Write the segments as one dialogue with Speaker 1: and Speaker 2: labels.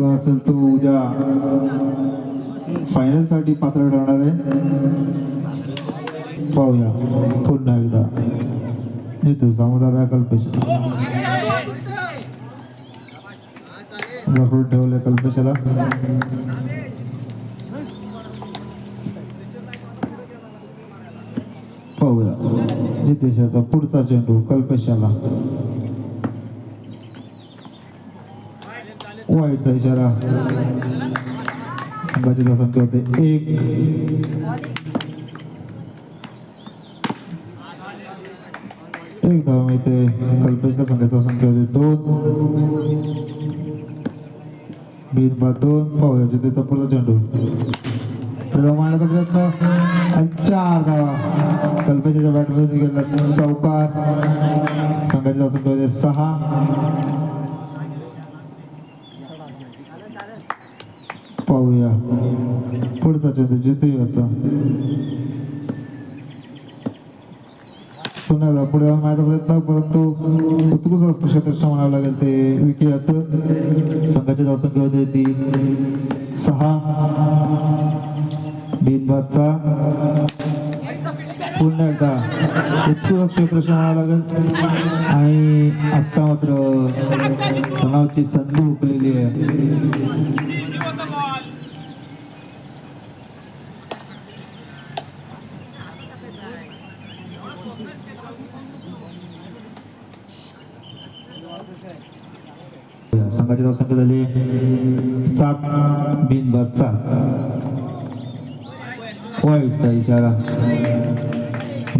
Speaker 1: संघ असेल तो उद्या फायनलसाठी पात्र ठरणार आहे. पाहूया पुन्हा एकदा. येतो सामोदारा कल्पेश. भरपूर ठेवले कल्पेशाला. पाहूया जितेशाचा पुढचा चेंडू कल्पेशाला. वाईटचा इशारा संघाचे धावसंख्या होते. एक. एक धाव मिळते कल्पेशच्या संघाचा संख्या होते दोन. बीन बाद दोन पाहूया जिथे पुढचा चेंडू. पुढे मारण्याचा प्रयत्न. आणि चार धावा. कल्पेशाच्या बॅटमध्ये गेला चौकार. संघाचे धावसंख्या होते सहा. पाहूया. पुढचा चेंडू जितूयाचा पुन्हा एकदा पुढे माझा प्रयत्न परंतु उत्कृष्ट असतो स्पर्शदर्शन म्हणावं लागेल ते विकियाचं. संघाची धावसंख्या होती ती सहा. बिनबादचा पुन्हा एकदा उत्कृष्ट क्षेत्ररक्षण म्हणावं लागेल आणि आत्ता मात्र तणावची संधी हुकलेली आहे संघाची धावसंख्या झाली सात बिनबाद सात वाईटचा इशारा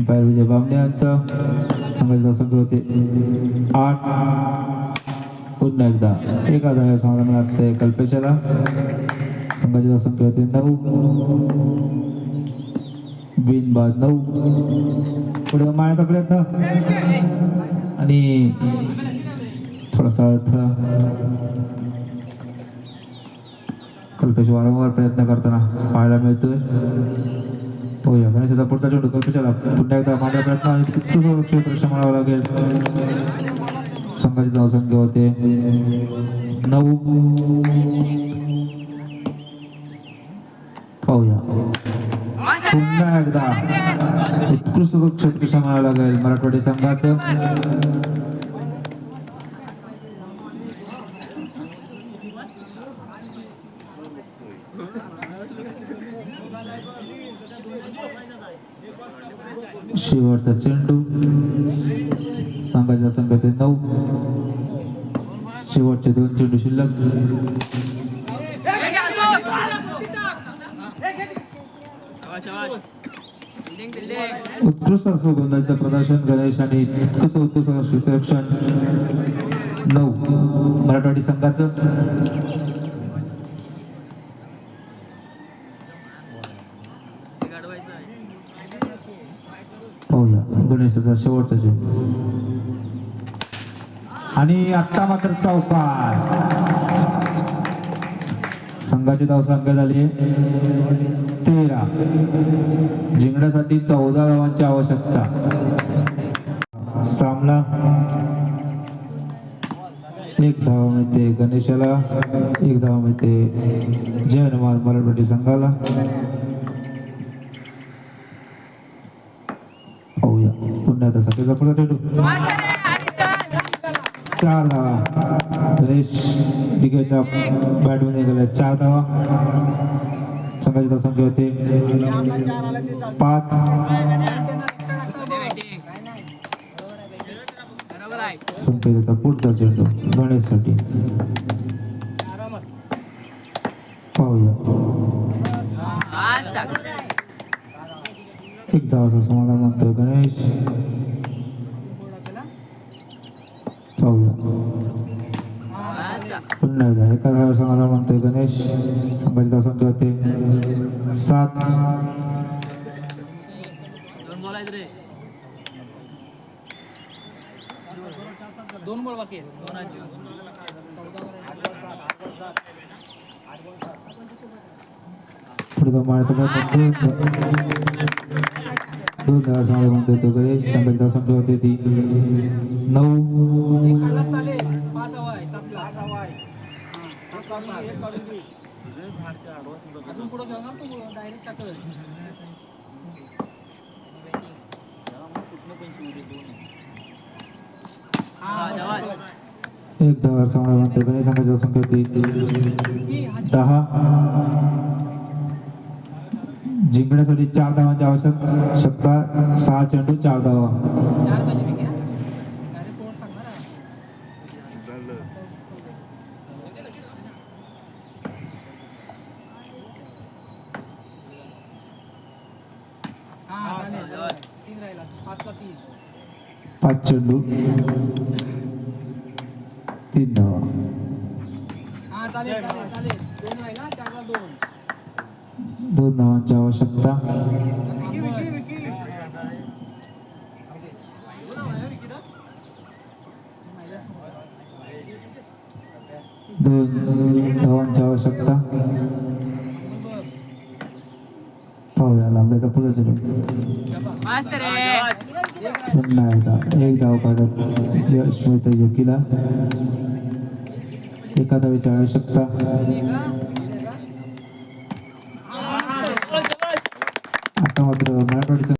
Speaker 1: अंपायर विजय बामणे यांचा संघाची होते. आठ. पुन्हा एकदा. एका जागा समाधान लागते कल्पेशाला. संघाची धावसंख्या होते नऊ. बिनबाद नऊ. पुढे मारण्याचा प्रयत्न आणि थोडासा अडथळा कल्पेश वारंवार प्रयत्न करताना पाहायला मिळतोय. होय गणेशाचा पुढचा चेंडू कल्पेशाला पुन्हा एकदा माझा प्रयत्न आणि तितकंच क्षेत्र म्हणावं लागेल संघाची धावसंख्या होते नऊ पाहूया पुन्हा एकदा उत्कृष्ट क्षेत्र म्हणावं लागेल मराठवाडी संघाचं शेवटचा चेंडू. संघाच्या संघाचे नऊ. शेवटचे दोन चेंडू शिल्लक. उत्कृष्ट असं गोंधळचं प्रदर्शन गणेश आणि कसं उत्कृष्ट असं क्षेत्ररक्षण नऊ. मराठवाडी संघाचं पाहूया गणेशाचा शेवटचा जीव. आणि आत्ता मात्र चौकार संघाची धावसंख्या झाली तेरा. जिंकण्यासाठी चौदा धावांची आवश्यकता. सामना. एक धावा मिळते गणेशाला एक धावा मिळते जय हनुमान मराठवाडी संघाला. चार धावा गणेश दिग्याच्या बॅटमध्ये गेल्या चार धावा. संघाची धावसंख्या होते पाच. संख्येचा पुढचा चेंडू गणेशसाठी. पाहूया. एक धावाचा समाधान म्हणतो गणेश.
Speaker 2: दोन बॉल बाकी आहेत. दोन
Speaker 1: पण दोन दोन धावा समाधान म्हणतोय तो गणेश संघाची धावसंख्या होते. ती नऊ.
Speaker 2: अजून पुढं घेऊ ना तू. डायरेक्ट टाकलं हा
Speaker 1: एक धावावर चांगला संघाची संख्या होती दहा. जिंकण्यासाठी चार धावांची आवश्यकता सहा चेंडू चार धावा.
Speaker 2: चार
Speaker 1: पाच चेंडू. तीन धावा
Speaker 2: हा चालेल चालेल चालेल दोन राहिला चारला दोन
Speaker 1: दोन धावांची आवश्यकता दोन धावांची आवश्यकता पाहूया लांबल्याचा पुढे चेंडू पुन्हा एकदा एक धाव काढत dia semua itu yukila. Eka tapi jangan sekta. Atau mau terus